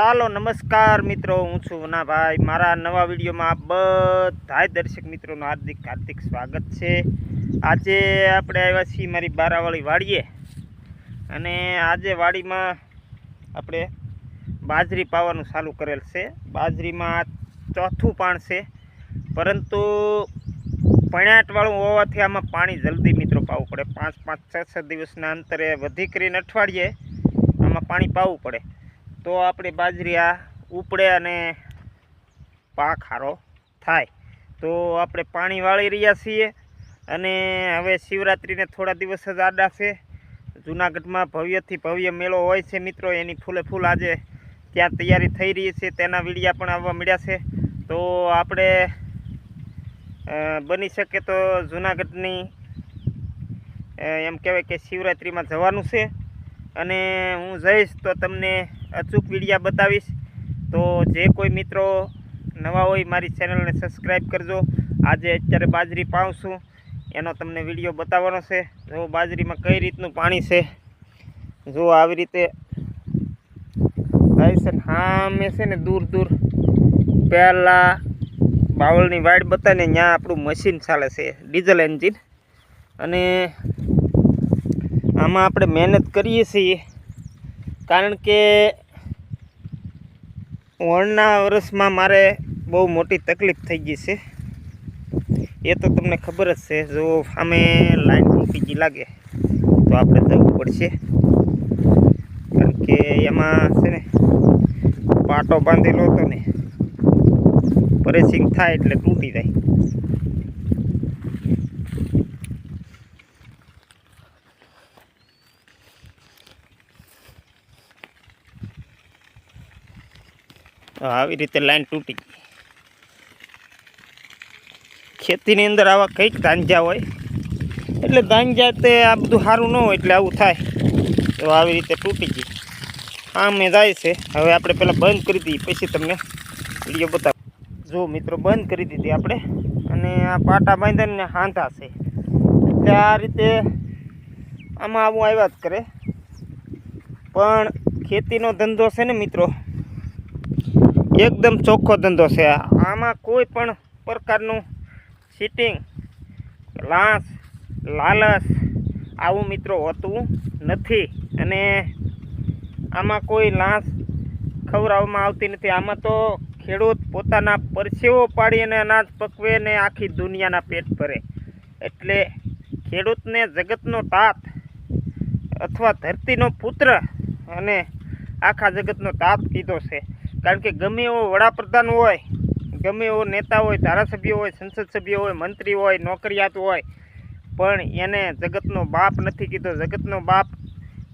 ચાલો નમસ્કાર મિત્રો, હું છું વનાભાઈ. મારા નવા વિડીયોમાં બધાય દર્શક મિત્રોનું હાર્દિક હાર્દિક સ્વાગત છે. આજે આપણે આવ્યા છીએ મારી બારાવાળી વાડીએ. અને આજે વાડીમાં આપણે બાજરી પાવાનું ચાલુ કરેલ છે. બાજરીમાં ચોથું પાણ છે. પરંતુ પણાટવાળું હોવાથી આમાં પાણી જલ્દી મિત્રો પાવું પડે. પાંચ પાંચ, છ છ દિવસના અંતરે વધી કરીને અઠવાડિયે આમાં પાણી પાવું પડે. તો આપણી બાજરી આ ઉપડે અને પાક સારો થાય. તો આપણે પાણી વાળી રહ્યા છીએ અને હવે શિવરાત્રિને થોડા દિવસ જ આડા છે. જૂનાગઢમાં ભવ્યથી ભવ્ય મેળો હોય છે મિત્રો. એની ફૂલે ફૂલ આજે ત્યાં તૈયારી થઈ રહી છે. તેના વિડીયા પણ આવવા મળ્યા છે. તો આપણે બની શકે તો જૂનાગઢની એમ કહેવાય કે શિવરાત્રિમાં જવાનું છે. અને હું જઈશ તો તમને અચૂક વિડીયા બતાવીશ. તો જે કોઈ મિત્રો નવા હોય, મારી ચેનલને સબસ્ક્રાઈબ કરજો. આજે અત્યારે બાજરી પાઉં છું. એનો તમને વીડિયો બતાવવાનો છે. જો બાજરીમાં કઈ રીતનું પાણી છે? જો આવી રીતે થાય છે સામે છે ને દૂર દૂર પહેલાં બાવળની વાડ બતાવીને ત્યાં આપણું મશીન ચાલે છે ડીઝલ એન્જિન અને આમાં આપણે મહેનત કરીએ છીએ. કારણ કે વળના વર્ષમાં મારે બહુ મોટી તકલીફ થઈ ગઈ છે. એ તો તમને ખબર જ છે, જો સામે લાઈન તૂટી ગઈ લાગે, તો આપણે જવું પડશે. કારણ કે એમાં છે ને, પાટો બાંધેલો હતો ને પરેસિંગ થાય એટલે તૂટી જાય. આવી રીતે લાઈન તૂટી ખેતીની અંદર આવા કંઈક ધાંજા હોય, એટલે ધાંજા તે આ બધું સારું ન હોય એટલે આવું થાય. તો આવી રીતે તૂટી ગઈ. આમે જાય છે. હવે આપણે પહેલાં બંધ કરી દઈએ. પછી તમને વીડિયો બતાવ. જો મિત્રો, બંધ કરી દીધી આપણે. અને આ પાટા બાંધીને હાંધા છે. એટલે આ રીતે આમાં આવું આવ્યા જ કરે. પણ ખેતીનો ધંધો છે ને મિત્રો એકદમ ચોખ્ખો ધંધો છે. આમાં કોઈ પણ પ્રકારનું સીટિંગ લાંસ લાલસ આવું મિત્રો હોતું નથી. અને આમાં કોઈ લાંસ ખવડાવવામાં આવતી નથી. આમાં તો ખેડૂત પોતાના પરસેવો પાડી અને અનાજ પકવે ને આખી દુનિયાના પેટ ભરે. એટલે ખેડૂતને જગતનો તાત અથવા ધરતીનો પુત્ર અને આખા જગતનો તાત કીધો છે. કારણ કે ગમે એવો વડાપ્રધાન હોય, ગમે એવો નેતા હોય, ધારાસભ્ય હોય, સંસદ સભ્ય હોય, મંત્રી હોય, નોકરિયાત હોય, પણ એને જગતનો બાપ નથી કીધો. જગતનો બાપ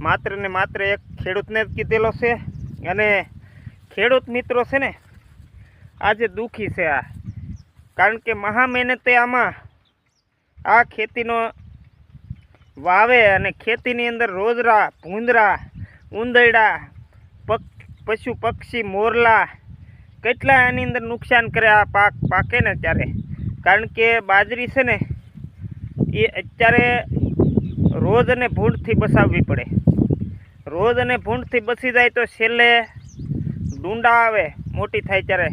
માત્ર ને માત્ર એક ખેડૂતને જ કીધેલો છે અને ખેડૂત મિત્રો છે ને, આજે દુઃખી છે આ. કારણ કે મહા મહેનતે આમાં આ ખેતીનો વાવે અને ખેતીની અંદર રોજરા, ભૂંદરા, ઉંદરડા પશુ પક્ષી મોરલા કેટલા એની અંદર નુકસાન કરે આ પાક પાકે ને ત્યારે કારણ કે બાજરી છે ને, એ અત્યારે રોજ અને ભૂંડથી બસાવવી પડે. રોજ અને ભૂંડથી બસી જાય તો છેલ્લે ડુંડા આવે, મોટી થાય ત્યારે.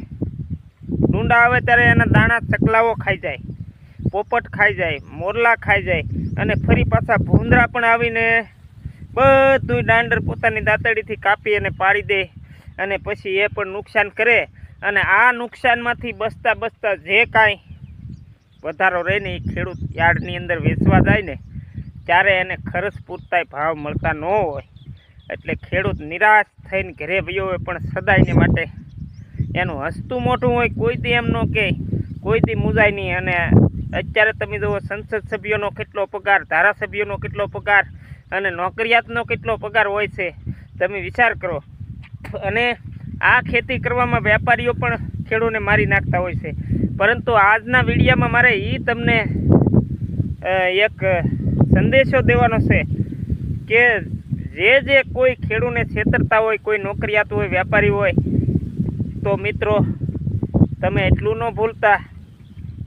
ડુંડા આવે ત્યારે એના દાણા ચકલાઓ ખાઈ જાય, પોપટ ખાઈ જાય, મોરલા ખાઈ જાય અને ફરી પાછા ભૂંદરા પણ આવીને બધું દાંડર પોતાની દાંતડીથી કાપી અને પાડી દે. અને પછી એ પણ નુકસાન કરે. અને આ નુકસાનમાંથી બસતા બસતા જે કાંઈ વધારો રહે ને એ ખેડૂત યાર્ડની અંદર વેચવા જાય ને, ત્યારે એને ખર્ચ પૂરતાય ભાવ મળતા ન હોય. એટલે ખેડૂત નિરાશ થઈને ઘરે વયો હોય પણ સદાયને માટે એનું હસતું મોટું હોય, કોઈ દી એમ ન કહે, કોઈ દી મુજાય નહીં. અને અત્યારે તમે જુઓ, સંસદ સભ્યોનો કેટલો પગાર, ધારાસભ્યોનો કેટલો પગાર અને નોકરિયાતનો કેટલો પગાર હોય છે, તમે વિચાર કરો. અને આ ખેતી કરવામાં વેપારીઓ પણ ખેડૂને મારી નાખતા હોય છે. પરંતુ આજના વિડીયામાં મારે એ તમને એક સંદેશો દેવાનો છે કે જે જે કોઈ ખેડૂને છેતરતા હોય, કોઈ નોકરિયાત હોય, વેપારી હોય, તો મિત્રો, તમે એટલું ન ભૂલતા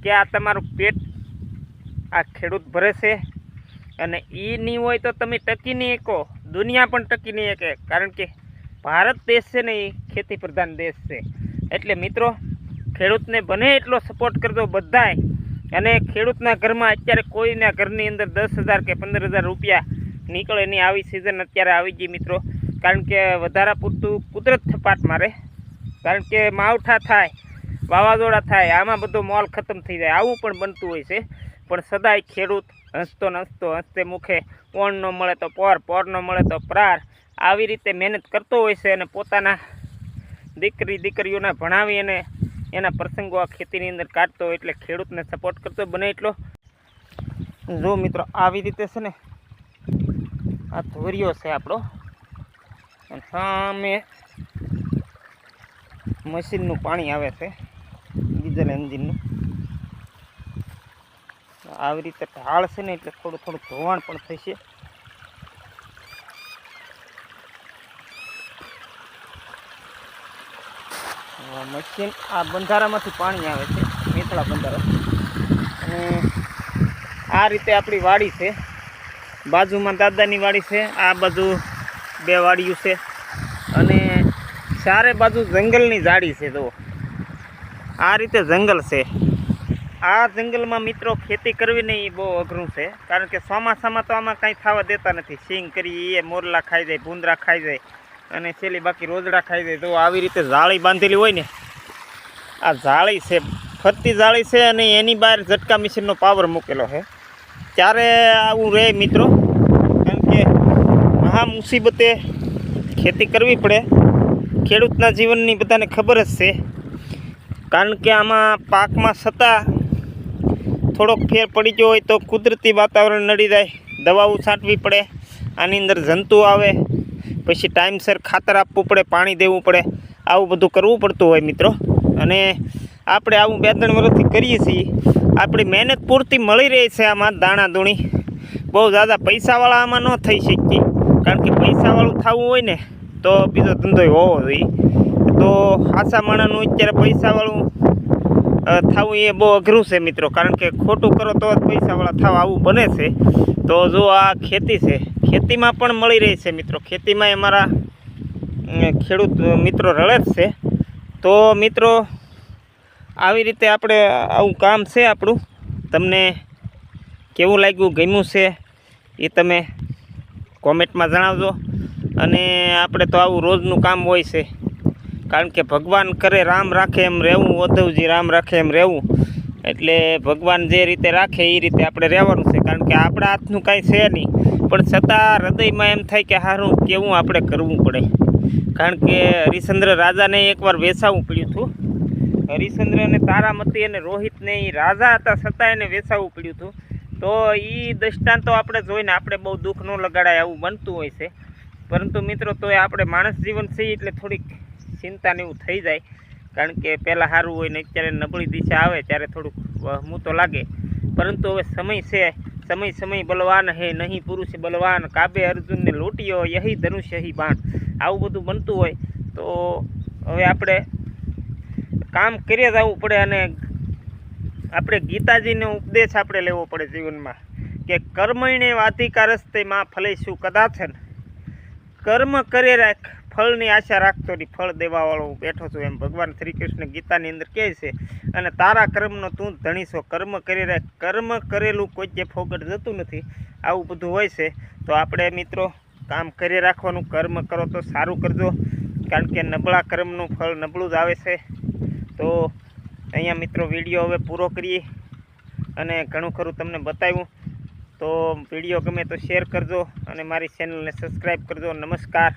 કે આ તમારું પેટ આ ખેડૂત ભરે છે. અને એ નહીં હોય તો તમે ટકી નહીં શકો. દુનિયા પણ ટકી નહીં શકે. કારણ કે ભારત દેશ છે ને એ ખેતી પ્રધાન દેશ છે. એટલે મિત્રો, ખેડૂતને બને એટલો સપોર્ટ કરજો બધાય. અને ખેડૂતના ઘરમાં અત્યારે કોઈના ઘરની અંદર દસ હજાર કે પંદર હજાર રૂપિયા નીકળે નહીં આવી સિઝન અત્યારે આવી ગઈ મિત્રો. કારણ કે વધારા પૂરતું કુદરત થપાટ મારે. કારણ કે માવઠા થાય, વાવાઝોડા થાય, આમાં બધો મોલ ખતમ થઈ જાય. આવું પણ બનતું હોય છે. પણ સદાય ખેડૂત હસતો નસતો હસતે મુખે ઓણ ન મળે તો પોર પોર ન મળે તો પ્રાર. આવી રીતે મહેનત કરતો હોય છે અને પોતાના દીકરી દીકરીઓને ભણાવી અને એના પ્રસંગો આ ખેતીની અંદર કાઢતો હોય એટલે ખેડૂતને સપોર્ટ કરતો બને એટલો. જો મિત્રો, આવી રીતે છે ને આ ધોરિયો છે આપણો. અને સામે મશીનનું પાણી આવે છે, ડીઝલ એન્જિનનું. આવી રીતે ઢાળ છે ને એટલે થોડું થોડું ધોવાણ પણ થશે. મશીન આ બંધારામાંથી પાણી આવે છે મેથળા બંધારા. અને આ રીતે આપણી વાડી છે. બાજુમાં દાદાની વાડી છે, આ બાજુ બે વાડીઓ છે. અને ચારે બાજુ જંગલની જાળી છે, જુઓ. આ રીતે જંગલ છે. આ જંગલમાં મિત્રો ખેતી કરવી નહીં બહુ અઘરું છે, કારણ કે ચોમાસામાં તો આમાં કાંઈ થવા દેતા નથી. સિંગ કરી એ મોરલા ખાઈ જાય, ભૂંદરા ખાઈ જાય. અને છેલ્લી બાકી રોજડા ખાઈ જાય તો આવી રીતે જાળી બાંધેલી હોય ને, આ જાળી છે, ફરતી જાળી છે અને એની બહાર ઝટકા મિશીનનો પાવર મૂકેલો છે. ત્યારે આવું રહે મિત્રો, કારણ કે મહા મુસીબતે ખેતી કરવી પડે. ખેડૂતના જીવનની બધાને ખબર જ છે. કારણ કે આમાં પાકમાં છતાં થોડોક ફેર પડી ગયો હોય તો કુદરતી વાતાવરણ નડી જાય, દવાઓ છાંટવી પડે, આની અંદર જંતુ આવે પછી ટાઈમસર ખાતર આપવું પડે, પાણી દેવું પડે, આવું બધું કરવું પડતું હોય મિત્રો. અને આપણે આવું બે ત્રણ વર્ષથી કરીએ છીએ. આપણી મહેનત પૂરતી મળી રહી છે આમાં દાણા દૂણી. બહુ ઝાઝા પૈસાવાળા આમાં ન થઈ શકીએ. કારણ કે પૈસાવાળું થવું હોય ને, તો બીજો ધંધો હોવો જોઈએ તો આશા માણાનું અત્યારે પૈસાવાળું થવું એ બહુ અઘરું છે મિત્રો. કારણ કે ખોટું કરો તો જ પૈસાવાળા થવા, આવું બને છે. તો જો આ ખેતી છે, ખેતીમાં પણ મળી રહી છે મિત્રો. ખેતીમાં અમારા મારા ખેડૂત મિત્રો રળે જ છે. તો મિત્રો, આવી રીતે આપણે આવું કામ છે આપણું. તમને કેવું લાગ્યું, ગમ્યું છે, એ તમે કોમેન્ટમાં જણાવજો. અને આપણે તો આવું રોજનું કામ હોય છે. કારણ કે ભગવાન કરે, રામ રાખે એમ રહેવું, ઉદ્ધવજી રામ રાખે એમ રહેવું. એટલે ભગવાન જે રીતે રાખે એ રીતે આપણે રહેવાનું છે. કારણ કે આપણા હાથનું કાંઈ છે નહીં. પણ છતાં હૃદયમાં એમ થાય કે સારું કેવું આપણે કરવું પડે. કારણ કે હરિશ્ચંદ્ર રાજાને એકવાર વેસાવવું પડ્યું હતું. હરિશ્ચંદ્ર અને તારામતી અને રોહિતને એ રાજા હતા, છતાં એને વેસાવવું પડ્યું હતું. તો એ દૃષ્ટાંતો આપણે જોઈને આપણે બહુ દુઃખ ન લગાડાય આવું બનતું હોય છે. પરંતુ મિત્રો તોય આપણે માણસ જીવન છીએ એટલે થોડીક ચિંતા ને એવું થઈ જાય. કારણ કે પહેલાં સારું હોય ને અત્યારે નબળી દિશા આવે ત્યારે થોડુંક વહમું તો લાગે. પરંતુ હવે સમય છે, સમય સમય બલવાન હે, નહીં પુરુષ બલવાન. કાબે અર્જુનને લૂંટ્યો, યહી ધનુષ, યહી બાણ. આવું બધું બનતું હોય તો હવે આપણે કામ કરીએ જવું પડે અને આપણે ગીતાજીનો ઉપદેશ આપણે લેવો પડે જીવનમાં કે કર્મણે વાધિકારસ્તે માં ફલેશું કદાચન કર્મ કરે રાખ ફળની આશા રાખતો નહીં. ફળ દેવાવાળો હું બેઠો છું એમ. ભગવાન શ્રી કૃષ્ણ ગીતાની અંદર કહે છે, અને તારા કર્મનો તું ધણીશો. કર્મ કરી રાખ કર્મ કરેલું કોઈ જે ફોગટ જતું નથી. આવું બધું હોય છે. તો આપણે મિત્રો કામ કરી રાખવાનું. કર્મ કરો તો સારું કરજો. કારણ કે નબળા કર્મનું ફળ નબળું જ આવે છે. તો અહીંયા મિત્રો વીડિયો હવે પૂરો કરીએ અને ઘણું ખરું તમને બતાવ્યું. તો વીડિયો ગમે તો શેર કરજો અને મારી ચેનલને સબસ્ક્રાઈબ કરજો. નમસ્કાર.